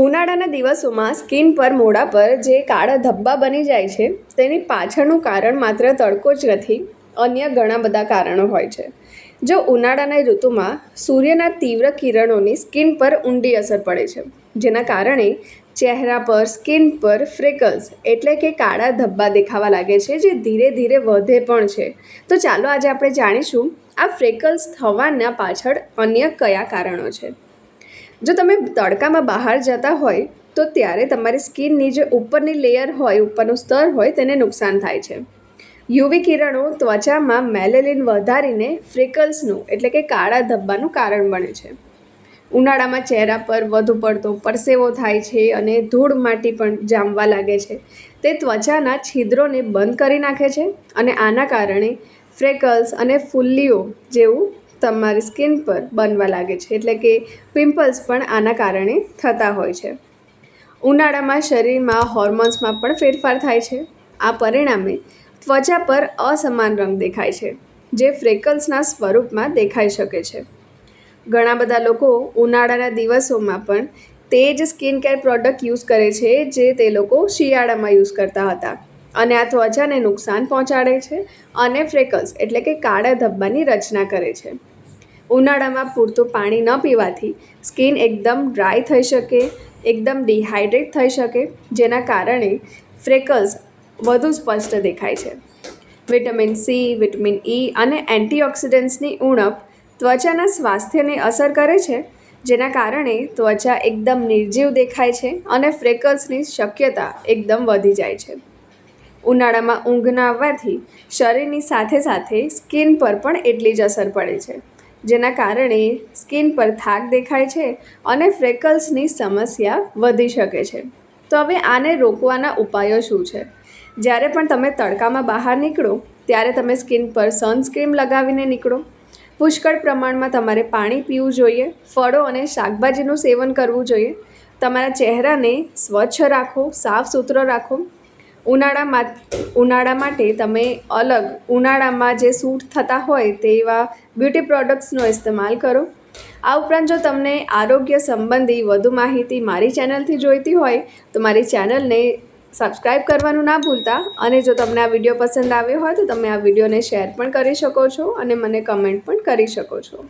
ઉનાળાના દિવસોમાં સ્કિન પર મોઢા પર જે કાળા ધબ્બા બની જાય છે, તેની પાછળનું કારણ માત્ર તડકો જ નથી, અન્ય ઘણા બધા કારણો હોય છે. જો ઉનાળાના ઋતુમાં સૂર્યના તીવ્ર કિરણોની સ્કિન પર ઊંડી અસર પડે છે, જેના કારણે ચહેરા પર, સ્કિન પર ફ્રેકલ્સ એટલે કે કાળા ધબ્બા દેખાવા લાગે છે, જે ધીરે ધીરે વધે પણ છે. તો ચાલો આજે આપણે જાણીશું, આ ફ્રેકલ્સ થવાના પાછળ અન્ય કયા કારણો છે. જો તમે તડકામાં બહાર જતા હોય, તો ત્યારે તમારી સ્કિનની જે ઉપરની લેયર હોય, ઉપરનું સ્તર હોય, તેને નુકસાન થાય છે. યુવી કિરણો ત્વચામાં મેલેલિન વધારીને ફ્રેકલ્સનું, એટલે કે કાળા ધબ્બાનું કારણ બને છે. ઉનાળામાં ચહેરા પર વધુ પડતો પરસેવો થાય છે અને ધૂળ માટી પણ જામવા લાગે છે. તે ત્વચાના છિદ્રોને બંધ કરી નાખે છે અને આના કારણે ફ્રેકલ્સ અને ફુલ્લીઓ જેવું તમારી સ્કિન પર બનવા લાગે છે. એટલે કે પિમ્પલ્સ પણ આના કારણે થતા હોય છે. ઉનાળામાં શરીરમાં હોર્મોન્સમાં પણ ફેરફાર થાય છે. આ પરિણામે ત્વચા પર અસમાન રંગ દેખાય છે, જે ફ્રેકલ્સના સ્વરૂપમાં દેખાઈ શકે છે. ઘણા બધા લોકો ઉનાળાના દિવસોમાં પણ તે જ સ્કિન કેર પ્રોડક્ટ યુઝ કરે છે, જે તે લોકો શિયાળામાં યુઝ કરતા હતા. અને આ ત્વચાને નુકસાન પહોંચાડે છે અને ફ્રેકલ્સ એટલે કે કાળા ધબ્બાની રચના કરે છે. ઉનાળામાં પૂરતું પાણી ન પીવાથી સ્કિન એકદમ ડ્રાય થઈ શકે, એકદમ ડિહાઇડ્રેટ થઈ શકે, જેના કારણે ફ્રેકલ્સ વધુ સ્પષ્ટ દેખાય છે. વિટામિન સી, વિટામિન ઈ અને એન્ટીઓક્સિડન્ટ્સની ઉણપ ત્વચાના સ્વાસ્થ્યને અસર કરે છે, જેના કારણે ત્વચા એકદમ નિર્જીવ દેખાય છે અને ફ્રેકલ્સની શક્યતા એકદમ વધી જાય છે. ઉનાળામાં ઊંઘ ના આવવાથી શરીરની સાથે સાથે સ્કિન પર પણ એટલી જ અસર પડે છે. જેના કારણે સ્કિન પર થાક દેખાય છે અને ફ્રેકલ્સની સમસ્યા વધી શકે છે. તો હવે આને રોકવાના ઉપાયો શું છે? જ્યારે પણ તમે તડકામાં બહાર નીકળો, ત્યારે તમે સ્કિન પર સનસ્ક્રીમ લગાવીને નીકળો. પુષ્કળ પ્રમાણમાં તમારે પાણી પીવું જોઈએ, ફળો અને શાકભાજીનું સેવન કરવું જોઈએ. તમારા ચહેરાને સ્વચ્છ રાખો, સાફ સુથરો રાખો. ઉનાળામાં ઉનાળા માટે તમે અલગ ઉનાળામાં જે સૂટ થતા હોય તેવા બ્યુટી પ્રોડક્ટ્સનો ઇસ્તેમાલ કરો. આ ઉપરાંત જો તમને આરોગ્ય સંબંધી વધુ માહિતી મારી ચેનલથી જોઈતી હોય, તો મારી ચેનલને સબસ્ક્રાઈબ કરવાનું ના ભૂલતા અને જો તમને આ વીડિયો પસંદ આવ્યો હોય, તો તમે આ વિડીયોને શેર પણ કરી શકો છો અને મને કમેન્ટ પણ કરી શકો છો.